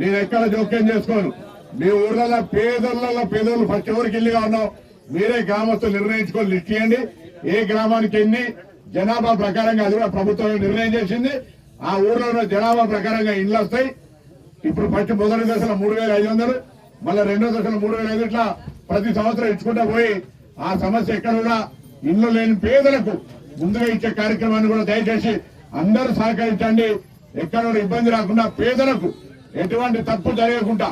నేను ఎక్కడ జోక్యం చేసుకోను. మీ ఊర్లలో పేదలలో పేదలు ఫస్ట్ ఎవరికి ఇల్లుగా ఉన్నాం. మీరే గ్రామస్తులు నిర్ణయించుకొని లిస్ట్ చేయండి. ఏ గ్రామానికి ఎన్ని జనాభా ప్రకారంగా అది కూడా ప్రభుత్వం నిర్ణయం చేసింది. ఆ ఊర్లో ఉన్న జనాభా ప్రకారంగా ఇండ్లు వస్తాయి. ఇప్పుడు ఫస్ట్ మొదటి దశలో మూడు వేల ఐదు వందలు మళ్ళీ రెండో దశలో మూడు వేల ఐదు ఇట్లా ప్రతి సంవత్సరం ఇచ్చుకుంటా పోయి ఆ సమస్య ఎక్కడ కూడా ఇల్లు లేని పేదలకు ముందుగా ఇచ్చే కార్యక్రమాన్ని కూడా దయచేసి అందరూ సహకరించండి. ఎక్కడ ఇబ్బంది రాకుండా పేదలకు ఎటువంటి తప్పు జరగకుండా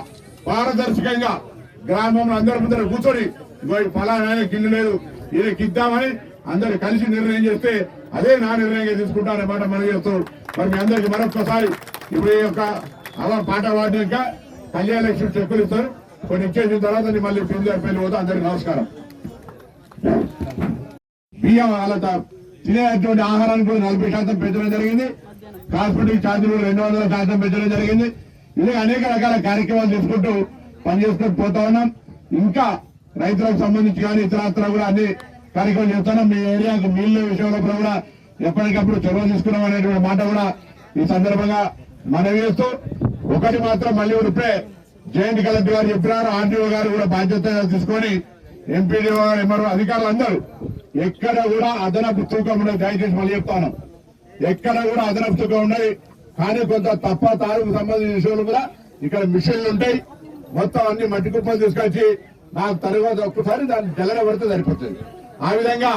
పారదర్శకంగా గ్రామంలో అందరి ముందర కూర్చొని ఫలానా గిల్లు లేదు ఈయనకి ఇద్దామని అందరు కలిసి నిర్ణయం చేస్తే అదే నా నిర్ణయంగా తీసుకుంటానమాట మనం చేస్తూ మరి మీ అందరికి మరొకసారి ఇప్పుడు ఈ యొక్క అలా పాట పాడినాక కళ్యాణ లక్ష్మి ఇస్తారు. కొన్ని ఇచ్చేసిన తర్వాత మళ్ళీ పిల్లలు పెళ్ళి పోతా. అందరికి నమస్కారం. బియ్యం వాళ్ళ తినేటువంటి ఆహారానికి నలభై శాతం పెంచడం జరిగింది. కాస్మెటిక్ ఛార్జీలు రెండు వందల శాతం పెంచడం జరిగింది. ఇలా అనేక రకాల కార్యక్రమాలు తీసుకుంటూ పనిచేసుకుంటూ పోతా ఉన్నాం. ఇంకా రైతులకు సంబంధించి కానీ ఇతరత్ర కూడా అన్ని కార్యక్రమాలు చేస్తున్నాం మీ ఏరియాకు నీళ్ళ విషయంలో కూడా ఎప్పటికప్పుడు చొరవ తీసుకున్నాం అనేటువంటి మాట కూడా ఈ సందర్భంగా మనవి చేస్తూ ఒకటి మాత్రం మళ్ళీ ఇప్పుడే జయంతి కలెక్టర్ గారు చెప్పినారు. ఆర్డీఓ గారు కూడా బాధ్యత తీసుకొని ఎంపీడీఓ గారు ఎంఆర్ఓ అధికారులు అందరూ ఎక్కడ కూడా అదనపు తూకం ఉండదు. దయచేసి మళ్ళీ చెప్తాను ఎక్కడ కూడా అదనపు ఉన్నాయి. కానీ కొంత తప్ప తారుకు సంబంధించిన విషయాలు కూడా ఇక్కడ మిషన్లు ఉంటాయి. మొత్తం అన్ని మట్టి కుప్పలు తీసుకొచ్చి నాకు తర్వాత ఒక్కసారి దాన్ని జగన పడితే సరిపోతుంది. ఆ విధంగా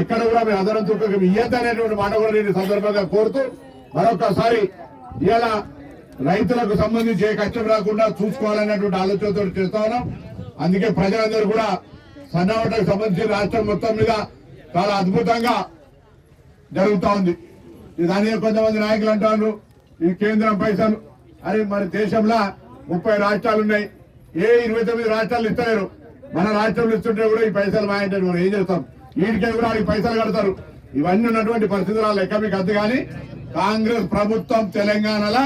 ఎక్కడ కూడా మేము అదనపు తూకం ఇయ్యద్దనేటువంటి మాట కూడా నేను సందర్భంగా కోరుతూ మరొకసారి ఇలా రైతులకు సంబంధించి ఏ కష్టం రాకుండా చూసుకోవాలనేటువంటి ఆలోచనతో చేస్తా ఉన్నాం. అందుకే ప్రజలందరూ కూడా సన్నవాటకు సంబంధించి రాష్ట్రం మొత్తం మీద చాలా అద్భుతంగా జరుగుతా ఉంది. ఇది కొంతమంది నాయకులు అంటారు ఈ కేంద్రం పైసలు. అరే మన దేశంలో ముప్పై రాష్ట్రాలు ఉన్నాయి. ఏ ఇరవై తొమ్మిది రాష్ట్రాలు ఇస్తలేరు. మన రాష్ట్రంలో ఇస్తుంటే కూడా ఈ పైసలు మాయంటే మనం ఏం చేస్తాం? వీటికి కూడా వాళ్ళకి పైసలు కడతారు. ఇవన్నీ ఉన్నటువంటి పరిస్థితుల లెక్క మీకు అద్దు కానీ కాంగ్రెస్ ప్రభుత్వం తెలంగాణలో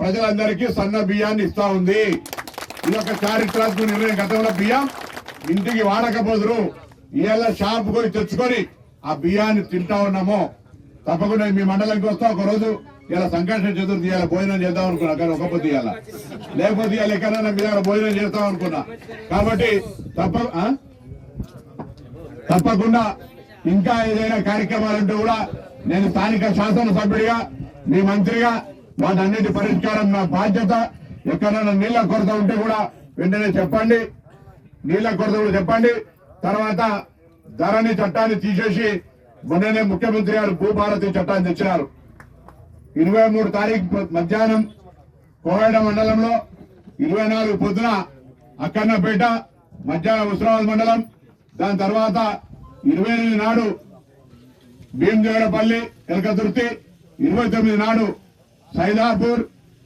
ప్రజలందరికీ సన్న బియ్యాన్ని ఇస్తా ఉంది. ఇది ఒక చారిత్రాత్మక నిర్ణయం గతంలో బియ్యం ఇంటికి వాడకపోదురు. ఇవాళ షాప్ పోయి తెచ్చుకొని ఆ బియ్యాన్ని తింటా ఉన్నాము. తప్పకుండా మీ మండలంకి వస్తా ఒక రోజు ఇలా సంకర్షణ చతుర్థి ఇవాళ భోజనం చేద్దాం అనుకున్నా కానీ ఒక ఇవాళ. లేకపోతే ఇవాళ ఎక్కడైనా మీ దగ్గర భోజనం చేస్తాం అనుకున్నా. కాబట్టి తప్ప ఆ? తప్పకుండా ఇంకా ఏదైనా కార్యక్రమాలుంటే కూడా నేను స్థానిక శాసనసభ్యుడిగా మీ మంత్రిగా వాటన్నిటి పరిష్కారం నా బాధ్యత. ఎక్కడైనా నీళ్ళ కొరత ఉంటే కూడా వెంటనే చెప్పండి. నీళ్ళ కొరత కూడా చెప్పండి. తర్వాత ధరణి చట్టాన్ని తీసేసి మొన్ననే ముఖ్యమంత్రి గారు భూభారతి చట్టాన్ని తెచ్చినారు. ఇరవై మూడు తారీఖు మధ్యాహ్నం కోవేడ మండలంలో ఇరవై నాలుగు పొద్దున అక్కన్నపేట మధ్యాహ్నం హుస్నాబాద్ మండలం దాని తర్వాత ఇరవై ఎనిమిది నాడు భీమదేవరపల్లి ఎలకతుర్తి ఇరవై తొమ్మిది నాడు సైదాపూర్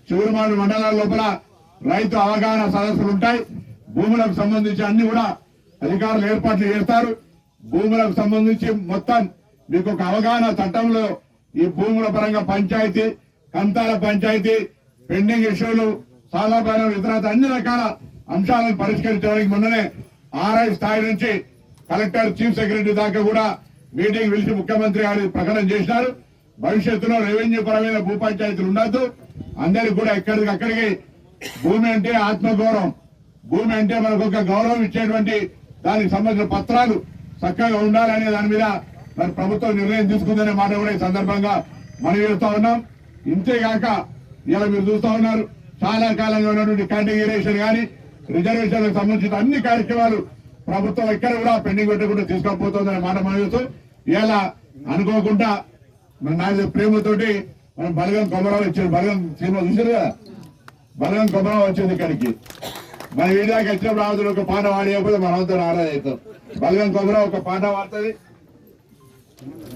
చిగురుమాడు మండలాల లోపల రైతు అవగాహన సదస్సులు ఉంటాయి. భూములకు సంబంధించి అన్ని కూడా అధికారులు ఏర్పాట్లు చేస్తారు. భూములకు సంబంధించి మొత్తం మీకు ఒక అవగాహన చట్టంలో ఈ భూముల పరంగా పంచాయతీ కంతాల పంచాయతీ పెండింగ్ ఇష్యూలు సాధారణ ఇతర అన్ని రకాల అంశాలను పరిష్కరించడానికి మొన్ననే ఆర్ఐ స్థాయి నుంచి కలెక్టర్ చీఫ్ సెక్రటరీ దాకా కూడా మీటింగ్ పిలిచి ముఖ్యమంత్రి గారు ప్రకటన చేసినారు. భవిష్యత్తులో రెవెన్యూ పరమైన భూ పంచాయతీలు ఉండద్దు. అందరికి కూడా ఎక్కడికి అక్కడికి భూమి అంటే ఆత్మగౌరవం. భూమి అంటే మనకు ఒక గౌరవం ఇచ్చేటువంటి దానికి సంబంధించిన పత్రాలు చక్కగా ఉండాలనే దాని మీద మరి ప్రభుత్వం నిర్ణయం తీసుకుందనే మాట కూడా ఈ సందర్భంగా మనం చేస్తా ఉన్నాం. ఇంతేగాక ఇలా మీరు చూస్తా ఉన్నారు చాలా కాలంగా ఉన్నటువంటి కేటగిరేషన్ కానీ రిజర్వేషన్లకు సంబంధించిన అన్ని కార్యక్రమాలు ప్రభుత్వం ఎక్కడ కూడా పెండింగ్ పెట్టకుండా తీసుకోకపోతుందనే మాట మనం చూస్తూ ఇలా అనుకోకుండా మన నాయన ప్రేమతోటి మనం బలగం కొమరావు ఇచ్చారు. బలగం సినిమా చూసారు కదా? బలగం కొమరావు వచ్చింది ఇక్కడికి. మన వీడియోకి వచ్చినప్పుడు ఆవుతులు ఒక పాట వాడియకపోతే మనమంతా ఆరాధ అవుతాం బలగం కొమరావు ఒక పాట వాడుతుంది Mm-hmm.